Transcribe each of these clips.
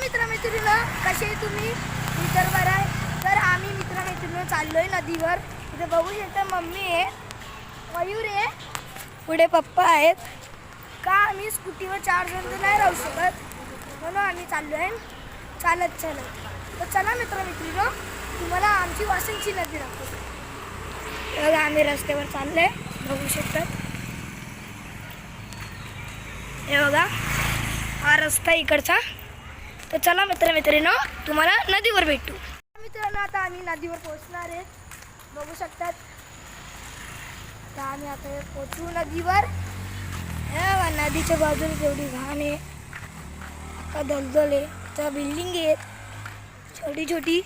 मित्र मित्रमैत्रिणीला कसे तुम्ही? मी तर बरं आहे. तर आम्ही मित्रमैत्रिणी चाललोय नदीवर. इथे बघू शकता मम्मी आहे मयूर आहे पुढे पप्पा आहेत. का आम्ही स्कूटीवर चार जण तर नाही राहू शकत? म्हणून आम्ही चाललो आहे चालत चालत. तर चला मित्रमैत्रिणी तुम्हाला आमची वासनची नदी दाखवतो. बघा आम्ही रस्त्यावर चाललोय. बघू शकतात हे बघा हा रस्ता इकडचा. तर चला मित्र मित्रांनो तुम्हाला नदीवर भेटू. मित्रांनो आता आम्ही नदीवर पोहोचणार आहे. बघू शकतात. तर आम्ही आता पोचू नदीवर. नदीच्या बाजूला तेवढी घाण आहे. का दलदल आहे. त्या बिल्डिंग आहेत छोटी छोटी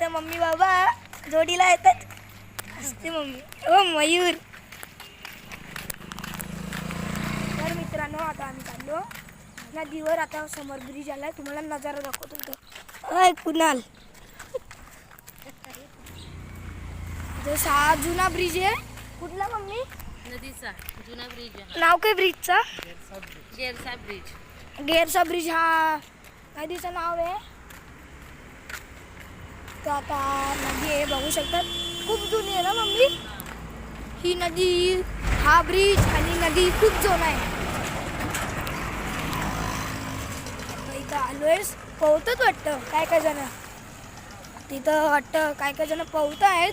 तर मम्मी बाबा जोडीला येतात. असते मम्मी. हो मयूर. तर मित्रांनो आता आम्ही चाललो. नदीवर आता समोर ब्रिज आलाय. तुम्हाला नजारा दाखवतो इथं. अय कुणाल? जसा हा जुना ब्रिज आहे. कुठला मम्मी? नदीचा जुना ब्रिज आहे. नाव काय ब्रिजचा गेरसा ब्रिज गेरचा ब्रिज हा. नदीचं नाव आहे? तर आता नदी आहे बघू शकतात. खूप जुनी आहे ना मम्मी? ही नदी हा ब्रिज आणि नदी खूप जुना आहे. वेळेस पोहतच वाटतं. काय काय जण. तिथं वाटतं काय काय जण पोहत आहेत.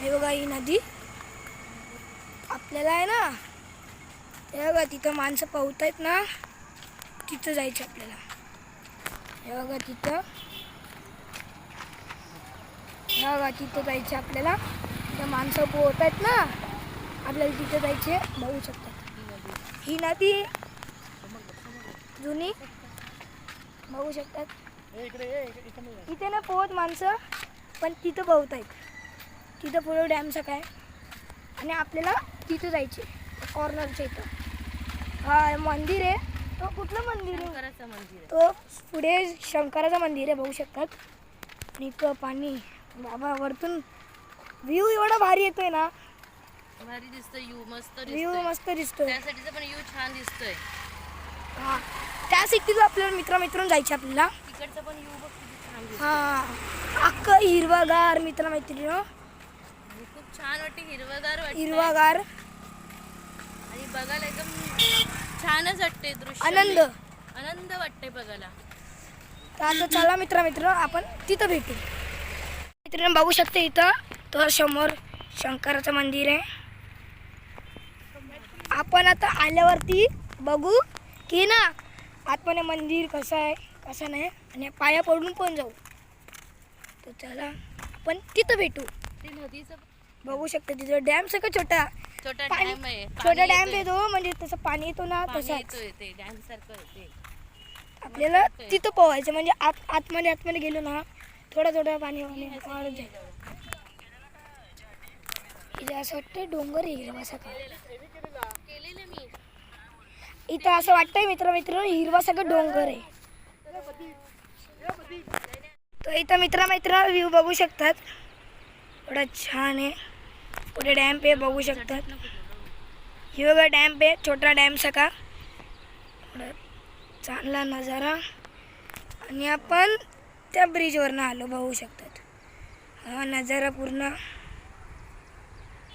हे बघा ही नदी. आपल्याला आहे ना. हे बघा तिथं माणसं पोहत आहेत ना. तिथं जायचं आपल्याला. हे बघा तिथं. हे बघा तिथं जायचं आपल्याला. त्या माणसं पोहत आहेत ना. आपल्याला तिथं जायचे बघू शकतो. ही नदी जुनी. बघू शकतात. इथे ना पोहत माणसं पण तिथं पोहत आहेत. तिथं पुढे डॅमचं काय आणि आपल्याला तिथं जायचे कॉर्नरच्या इथं. हा मंदिर आहे. तो कुठलं मंदिर आहे? मंदिर तो पुढे शंकराचं मंदिर आहे बघू शकतात. आणि पाणी बाबा वरतून व्ह्यू एवढा भारी येतोय ना. भारी दिसतोय यू मस्त व्ह्यू दिसतोय. मस्त दिसतोय. त्यासाठीचं पण यू छान दिसतोय. हा. त्या सिटीला आपल्याला मित्र मित्रांनो जायचे आपल्याला. तिकडचं पण यू बघ किती छान दिसतोय. हा. अख्खं हिरवागार मित्र मैत्रिणी खूप छान वाटते हिरवगार वाटते हिरवागार. आणि बघायला एकदम छानच वाटते दृश्य. आनंद. आनंद वाटते बघायला. तर आता चला मित्र मित्र आपण तिथं भेटू. मित्रांनो बघू शकते इथं. तर समोर शंकराचं मंदिर आहे. आपण आता आल्यावरती बघू की ना आतमध्ये मंदिर कसं आहे कसं नाही आणि पाया पडून पण जाऊ. तर चला आपण तिथं भेटू. ते नदीचं बघू शकते तिथं. डॅम सगळं छोटा. छोटा पाणी डॅम आहे. छोटा पाणी डॅम. येतो म्हणजे तसं पाणी येतो ना पाणी तसं येतोय ते डॅम सारखं येते आपल्याला तिथं पोहायचं म्हणजे आत आतमध्ये आतमध्ये गेलो ना थोडं थोडं पाणी पाणी वाढत जाईल इथे असं वाटतंय डोंगर आहे हिरवा इथं असं वाटतंय मित्र मित्र हिरवा सगळं डोंगर आहे. तर इथं मित्र मित्र व्ह्यू बघू शकतात. एवढा छान आहे. पुढे डॅम्प आहे बघू शकतात. ही डॅम्प आहे छोटा डॅम सका एवढा चांगला नजारा. आणि आपण त्या ब्रिजवरनं आलो बघू शकतात. हा नजारा पूर्ण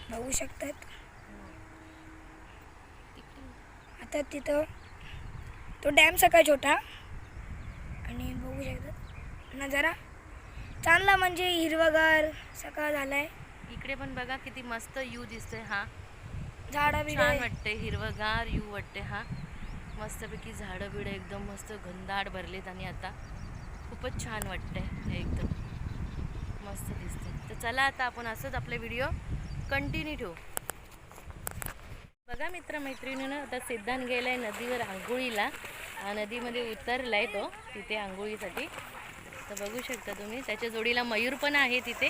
बघू शकतात. आता तिथं तो डॅम सकाळ छोटा. आणि बघू शकतात नजारा चांगला म्हणजे हिरवागार सकाळ झालाय. इकडे पण बघा किती मस्त यू दिसतोय हा. झाडा छान वाटते हिरवगार यू वाटते हा. मस्तपैकी झाडं बिडं एकदम मस्त घनदाट भरलेत आणि आता खूपच छान वाटतंय एकदम. मस्त दिसते तर चला आता आपण असंच आपले व्हिडिओ कंटिन्यू ठेवू. बघा मित्रमैत्रिणीनं आता सिद्धांत गेलाय नदीवर आंघोळीला. नदीमध्ये नदीमध्ये उतरलाय तो तिथे आंघोळीसाठी. तर बघू शकता तुम्ही त्याच्या जोडीला मयूर पण आहे तिथे.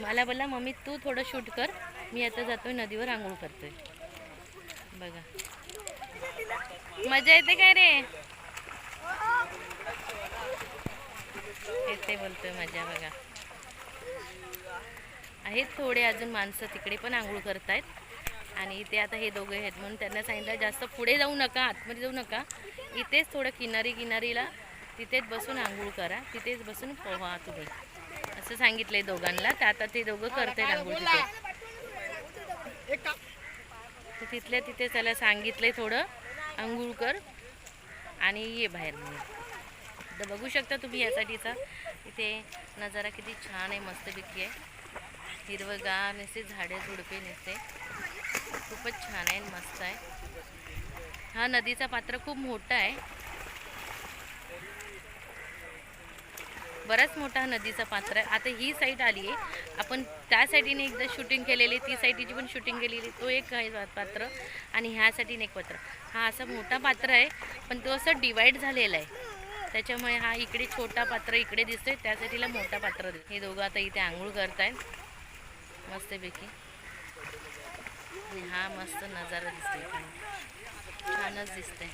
मला बोलला मम्मी तू थोडं शूट कर. मी आता जातोय नदीवर आंघोळ करतोय. बघा. मजा येते काय रे? येते बोलतोय मजा बघा. आहेत थोडे अजून माणसं तिकडे पण आंघोळ करतायत. आणि इथे आता हे दोघे आहेत म्हणून त्यांना सांगितलं जास्त पुढे जाऊ नका आतमध्ये जाऊ नका. इथेच थोडं किनारी किनारीला तिथेच बसून आंघोळ करा तिथेच बसून पोहा तुम्ही. असं सांगितलंय दोघांना. तर आता ते दोघं करते आंघोळ तिथे. तर तिथल्या तिथे त्याला सांगितलंय थोडं आंघोळ कर आणि ये बाहेर म्हणून. तर बघू शकता तुम्ही यासाठीचा. इथे नजारा किती छान आहे मस्तपैकी आहे. हिरवगार नसते झाडे झुडपे नसते. खूपच छान आहे मस्त आहे. हा नदीचा पात्र खूप मोठा आहे. बराच मोठा नदीचा पात्र आहे. आता ही साईड आली आहे. आपण त्या साईडीने एकदा शूटिंग केलेली ती साईडीची पण शूटिंग केलेली. तो एक आहे पात्र आणि ह्या साईडीने एक पात्र. हा असा मोठा पात्र आहे पण तो असं डिवाईड झालेला आहे. त्याच्यामुळे हा इकडे छोटा पात्र इकडे दिसतोय. त्यासाठीला मोठा पात्र हे दोघं आता इथे आंघोळ करतायत. मस्तपैकी. आणि हा मस्त नजारा दिसतोय छानच दिसतंय.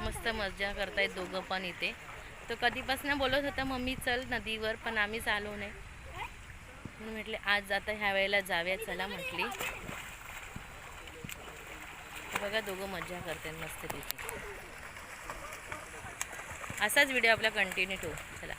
मस्त मजा करतायत दोघं पण इथे. तो कधीपासून बोलत होता मम्मी चल नदीवर पण आम्हीच आलो नाही. म्हणून म्हटले आज आता ह्या वेळेला जाऊया चला म्हटली. बघा दोघं मजा मस्त तिथे असाच व्हिडिओ आपला कंटिन्यू ठेवू. चला.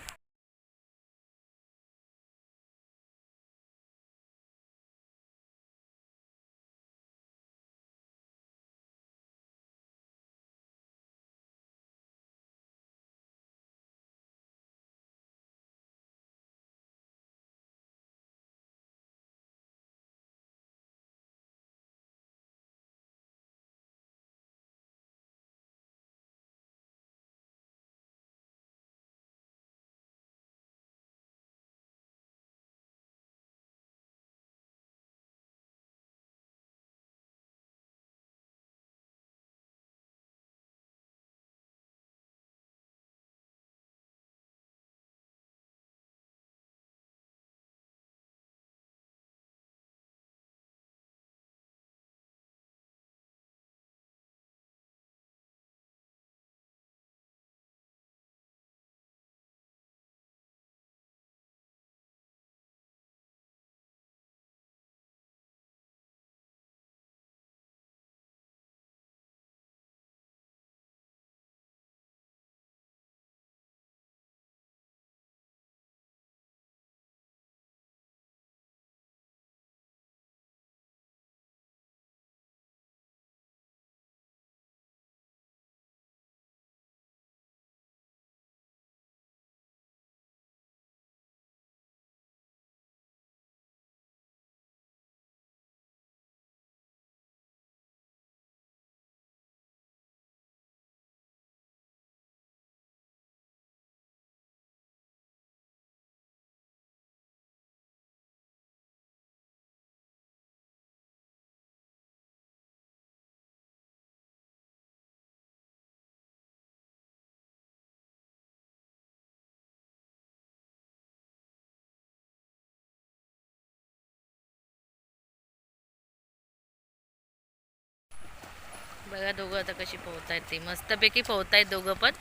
बघा दोघं आता कशी पोहतायत ते. मस्तपैकी पोहतायत दोघं पण.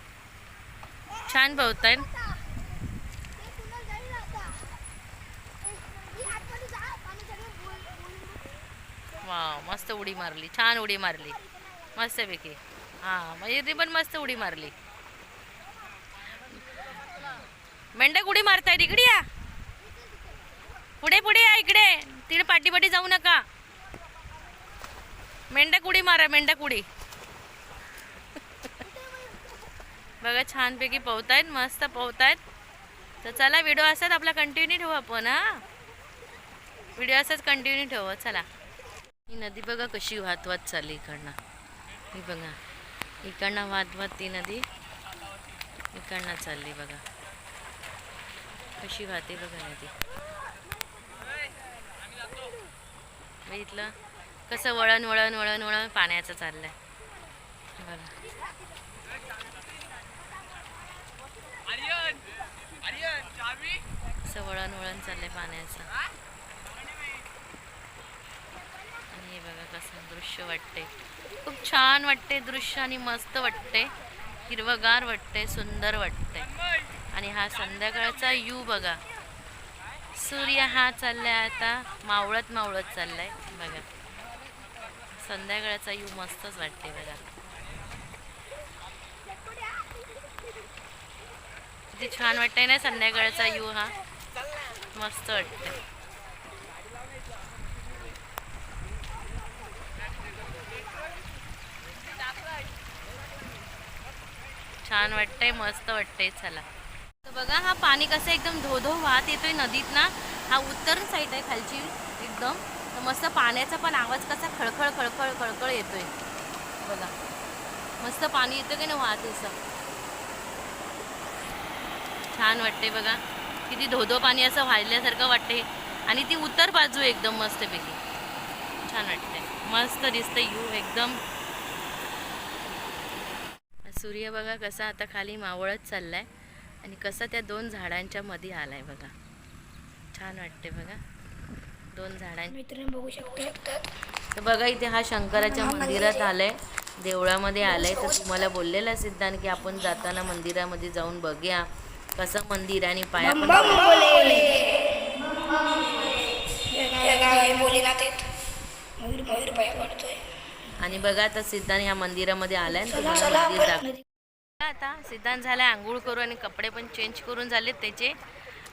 छान पोहतायत. वा मस्त उडी मारली. छान उडी मारली. मस्तपैकी. हा म्हणजे ती पण मस्त उडी मारली. मेंढक उडी मारताय इकडे या. पुढे पुढे या इकडे. तिकडे पाठीपाठी जाऊन मेंढक उडी मारा मेंढक उडी बघा छानपैकी पोहतायत मस्त पोहतायत. तर चला व्हिडिओ असाच आपला कंटिन्यू ठेवू आपण हा? व्हिडिओ असाच कंटिन्यू ठेवू चला. ही नदी बघा कशी वाहत वाहत चालली इकडनं. ही बघा इकडनं वाहत वाहत ती नदी. इकडनं चालली बघा. कशी वाहते बघा नदी. बघितलं? कसं वळण वळण वळण वळण पाण्याचं चाललंय. असं वळण वळण चाललंय पाण्याचं. आणि हे बघा कसं दृश्य वाटते खूप छान वाटते दृश्य आणि मस्त वाटते हिरवगार वाटतंय सुंदर वाटतंय. आणि हा संध्याकाळचा यू बघा. सूर्य हा चाललाय आता मावळत मावळत चाललाय. बघा. संध्याकाळचा यू मस्तच वाटते बघा. किती छान वाटतंय ना संध्याकाळचा यू हा. मस्त वाटतंय. छान वाटतंय मस्त वाटतंय चला. तर बघा हा पाणी कसं एकदम धोधो वाहत येतोय नदीत ना. हा उत्तर साईड आहे खालची एकदम. मस्त पाण्याचा पण आवाज कसा खळखळ खळखळ खळखळ येतोय. बघा. मस्त पाणी येतं की ना वाहत असं छान वाटते बघा. किती धोधो पाणी असं वाहिल्यासारखं वाटते आणि ती उत्तर बाजू एकदम मस्तपैकी. छान वाटते मस्त दिसतं यू एकदम. सूर्य बघा कसा आता खाली मावळत चाललाय. आणि कसा त्या दोन झाडांच्या मध्ये आलाय बघा. छान वाटते बघा. दोन झाडां मित्रांनो बघू शकतात तर बघा इथे हा शंकराच्या मंदिरात आलाय. देवळामध्ये आलाय. तर तुम्हाला बोललेला सिद्धांत की आपण जाताना मंदिरामध्ये जाऊन बघूया कसं मंदिर आणि पाया पण या आणि बघा आता सिद्धांत ह्या मंदिरामध्ये आलाय. तुम्हाला मंदिर आता सिद्धांत झाला आंघोळ करू आणि कपडे पण चेंज करून झालेत त्याचे.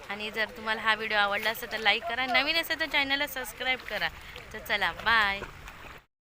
आणि जर तुम्हाला हा व्हिडिओ आवडला असेल तर लाईक करा. नवीन असेल तर चॅनलला सबस्क्राईब करा. तर चला बाय.